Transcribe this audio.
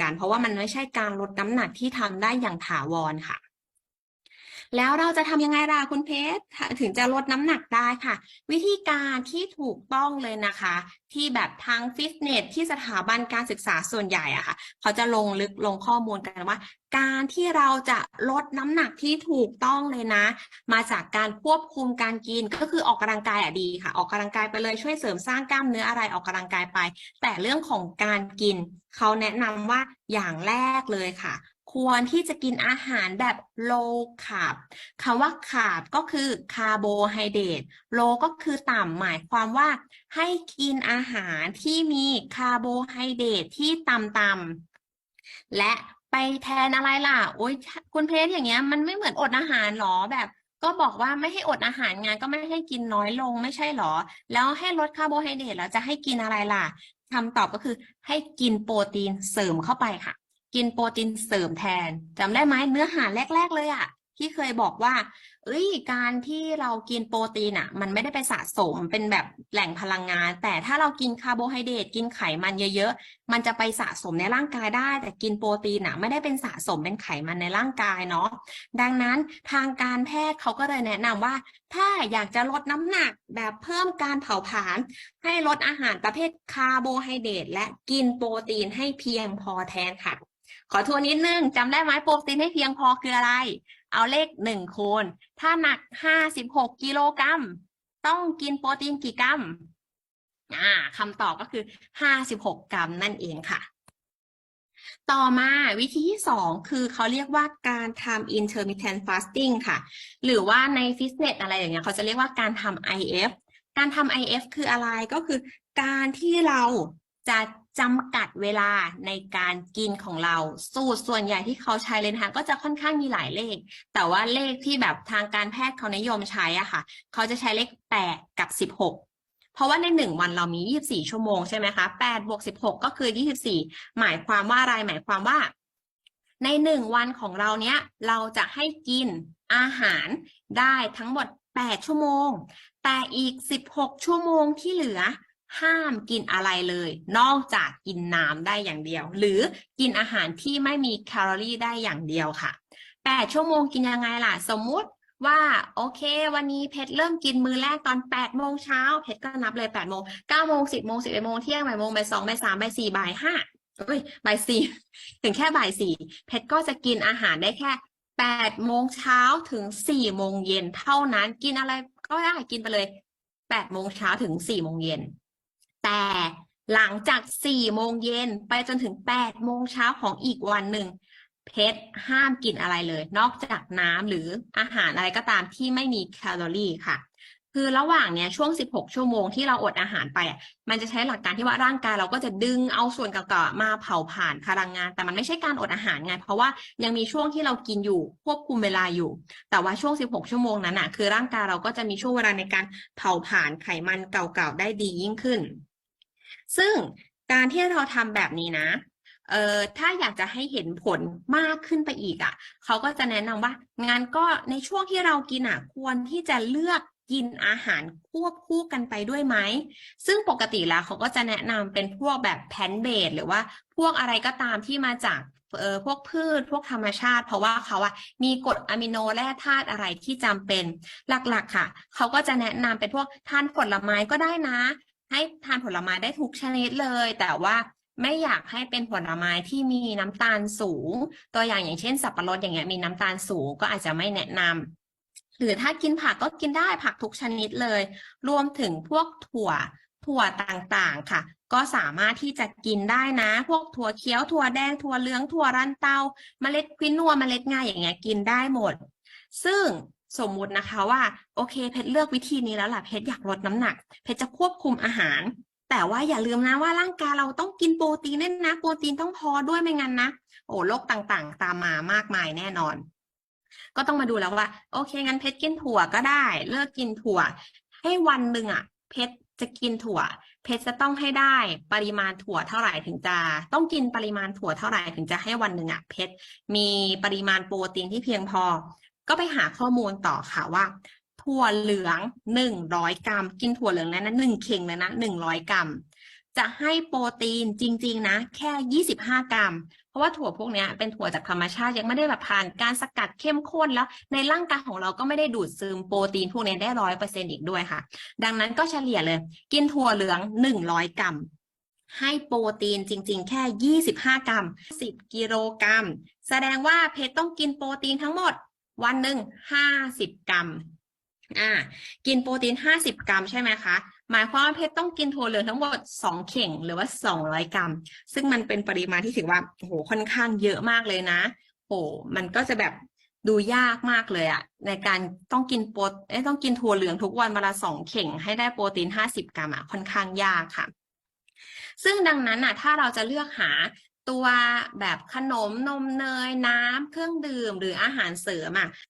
กัน เพราะว่ามันไม่ใช่การลดน้ำหนักที่ทำได้อย่างถาวรค่ะ แล้วเราจะทำยังไงล่ะคุณเพชรถึงจะลดน้ำหนักได้ค่ะ วิธีการที่ถูกต้องเลยนะคะ ที่แบบทางฟิตเนสที่สถาบันการศึกษาส่วนใหญ่อะค่ะ เขาจะลงลึกลงข้อมูลกันว่า การที่เราจะลดน้ำหนักที่ถูกต้องเลยนะ มาจากการควบคุมการกินก็คือออกกำลังกายอะดีค่ะ ออกกำลังกายไปเลยช่วยเสริมสร้างกล้ามเนื้ออะไรออกกำลังกายไป แต่เรื่องของการกิน เขาแนะนำว่าอย่างแรกเลยค่ะ ควรที่จะกินอาหารแบบ low carb คำว่า carb ก็คือคาร์โบไฮเดรต low ก็คือต่ำหมายความว่า ให้กินอาหารที่มีคาร์โบไฮเดรตที่ต่ำๆและไปแทนอะไรล่ะ โอ๊ยคุณเพชรอย่างเงี้ยมันไม่เหมือนอดอาหารหรอแบบก็บอกว่าไม่ให้อดอาหารไงก็ไม่ให้กินน้อยลงไม่ใช่หรอ แล้วให้ลดคาร์โบไฮเดรตแล้วจะให้กินอะไรล่ะคำตอบก็คือให้กินโปรตีนเสริมเข้าไปค่ะ กินโปรตีนเสริมแทนจำได้ไหมเนื้อหาแรก ๆ เลยอะที่เคยบอกว่า เอ้ย การที่เรากินโปรตีนอะมันไม่ได้ไปสะสมเป็นแบบแหล่งพลังงาน แต่ถ้าเรากินคาร์โบไฮเดรตกินไขมันเยอะๆ มันจะไปสะสมในร่างกายได้ แต่กินโปรตีนอะไม่ได้เป็นสะสมเป็นไขมันในร่างกายเนาะ ดังนั้นทางการแพทย์เขาก็เลยแนะนำว่า ถ้าอยากจะลดน้ำหนักแบบเพิ่มการเผาผลาญให้ลดอาหารประเภทคาร์โบไฮเดรตและกินโปรตีนให้เพียงพอแทนค่ะ ขอทวนนิดนึงจำได้ไหมโปรตีนให้เพียงพอคืออะไร เอาเลขหนึ่งคูณถ้าหนักห้าสิบหกกิโลกรัมต้องกินโปรตีนกี่กรัมอ่าคำตอบก็คือห้าสิบหกกรัมนั่นเองค่ะ ต่อมาวิธีที่สองคือเขาเรียกว่าการทำ intermittent fasting ค่ะ หรือว่าในฟิตเนสอะไรอย่างเงี้ยเขาจะเรียกว่าการทำ IF การทำ IF คืออะไรก็คือการที่เรา จะจำกัดเวลาในการกินของเรา สูตรส่วนใหญ่ที่เขาใช้เลยนะคะก็จะค่อนข้างมีหลายเลข แต่ว่าเลขที่แบบทางการแพทย์เขานิยมใช้อะค่ะ เขาจะใช้เลขแปดกับสิบหกเพราะว่าในหนึ่งวันเรามียี่บสี่ชั่วโมงใช่ไหมคะแปดบวกสิบหกก็คือยี่สิบสี่หมายความว่าอะไรหมายความว่า ในหนึ่งวันของเราเนี้ยเราจะให้กินอาหารได้ทั้งหมดแปดชั่วโมง แต่อีกสิบหกชั่วโมงที่เหลือ ห้ามกินอะไรเลย นอกจากกินน้ำได้อย่างเดียว หรือกินอาหารที่ไม่มีแคลอรี่ได้อย่างเดียวค่ะแปดชั่วโมงกินยังไงล่ะ สมมุติว่าโอเค วันนี้เพชรเริ่มกินมือแรกตอนแปดโมงเช้าเพชรก็นับเลยแปดโมงเก้าโมงสิบโมงสิบเอ็ดโมงเที่ยงบ่ายโมงบ่ายสองบ่ายสามบ่ายสี่บ่ายห้าเอ้ยบ่ายสี่ถึงแค่บ่ายสี่เพชรก็จะกินอาหารได้แค่แปดโมงเช้าถึงสี่โมงเย็นเท่านั้นกินอะไรก็ได้กินไปเลยแปดโมงเช้าถึงสี่โมงเย็น แต่หลังจากสี่โมงเย็นไปจนถึงแปดโมงเช้าของอีกวันหนึ่งเพชรห้ามกินอะไรเลย นอกจากน้ำหรืออาหารอะไรก็ตามที่ไม่มีแคลอรี่ค่ะ คือระหว่างเนี้ยช่วง 16 ชั่วโมงที่เราอดอาหารไปอะมันจะใช้หลักการที่ว่าร่างกายเราก็จะดึงเอาส่วนเก่าๆมาเผาผ่านพลังงาน แต่มันไม่ใช่การอดอาหารไง เพราะว่ายังมีช่วงที่เรากินอยู่ควบคุมเวลาอยู่ แต่ว่าช่วง 16 ชั่วโมงนั้นอะคือร่างกายเราก็จะมีช่วงเวลาในการเผาผ่านไขมันเก่าๆได้ดียิ่งขึ้น ซึ่งการที่เราทำแบบนี้นะเอ่อถ้าอยากจะให้เห็นผลมากขึ้นไปอีกอะเขาก็จะแนะนำว่างั้นก็ในช่วงที่เรากินอะควรที่จะเลือกกินอาหารควบคู่กันไปด้วยไหม ซึ่งปกติแล้วเขาก็จะแนะนำเป็นพวกแบบแพนเบดหรือว่าพวกอะไรก็ตามที่มาจากเอ่อพวกพืชพวกธรรมชาติ เพราะว่าเขาอะมีกรดอะมิโนแร่ธาตุอะไรที่จำเป็นหลักๆค่ะ เขาก็จะแนะนำเป็นพวกทานผลไม้ก็ได้นะ ให้ทานผลไม้ได้ทุกชนิดเลย แต่ว่าไม่อยากให้เป็นผลไม้ที่มีน้ำตาลสูง ตัวอย่างอย่างเช่น สับปะรดอย่างเงี้ยมีน้ำตาลสูงก็อาจจะไม่แนะนำหรือถ้ากินผักก็กินได้ผักทุกชนิดเลย รวมถึงพวกถั่วถั่วต่างๆค่ะ ก็สามารถที่จะกินได้นะ พวกถั่วเขียวถั่วแดงถั่วเหลืองถั่วรันเตาเมล็ดควินัวเมล็ดงาอย่างเงี้ยกินได้หมด ซึ่ง สมมุตินะคะว่า โอเค เพชรเลือกวิธีนี้แล้วล่ะเพชรอยากลดน้ำหนัก เพชรจะควบคุมอาหาร แต่ว่าอย่าลืมนะว่าร่างกายเราต้องกินโปรตีนด้วยนะ โปรตีนต้องพอด้วยไม่งั้นนะ โอ้โรคต่างๆ ตามมามากมายแน่นอน ก็ต้องมาดูแล้วว่า โอเค งั้นเพชรกินถั่วก็ได้ เลิกกินถั่ว ให้วันหนึ่งอะเพชรจะกินถั่ว เพชรจะต้องให้ได้ปริมาณถั่วเท่าไหร่ถึงจะ ต้องกินปริมาณถั่วเท่าไหร่ถึงจะให้วันหนึ่งอะเพชรมีปริมาณโปรตีนที่เพียงพอ ก็ไปหาข้อมูลต่อค่ะว่าถั่วเหลืองหนึ่งร้อยกรัม กินถั่วเหลืองแล้วนะหนึ่งเข่งเลยนะหนึ่งร้อยกรัม จะให้โปรตีนจริง ๆ นะ แค่25กรัม เพราะว่าถั่วพวกนี้เป็นถั่วจากธรรมชาติยังไม่ได้แบบผ่านการสกัดเข้มข้นแล้ว ในร่างกายของเราก็ไม่ได้ดูดซึมโปรตีนพวกนี้ได้ร้อยเปอร์เซ็นต์อีกด้วยค่ะ ดังนั้นก็เฉลี่ยเลย กินถั่วเหลือง100กรัมให้โปรตีนจริง ๆ แค่ 25 กรัม 10 กิโลกรัม แสดงว่าเพชรต้องกินโปรตีนทั้งหมด วันหนึ่ง50กรัมอ่ากินโปรตีน50กรัมใช่ไหมคะหมายความว่าเพชรต้องกินถั่วเหลืองทั้งหมด2เข่งหรือว่า200กรัม ซึ่งมันเป็นปริมาณที่ถือว่าโอ้โหค่อนข้างเยอะมากเลยนะโอ้มันก็จะแบบดูยากมากเลยอะในการต้องกินโปรเอ้ยต้องกินถั่วเหลืองทุกวันวันละสองเข่ง ให้ได้โปรตีน50กรัมอะค่อนข้างยากค่ะซึ่งดังนั้นน่ะถ้าเราจะเลือกหา ตัวแบบขนมนมเนยน้ำเครื่องดื่มหรืออาหารเสริมอะ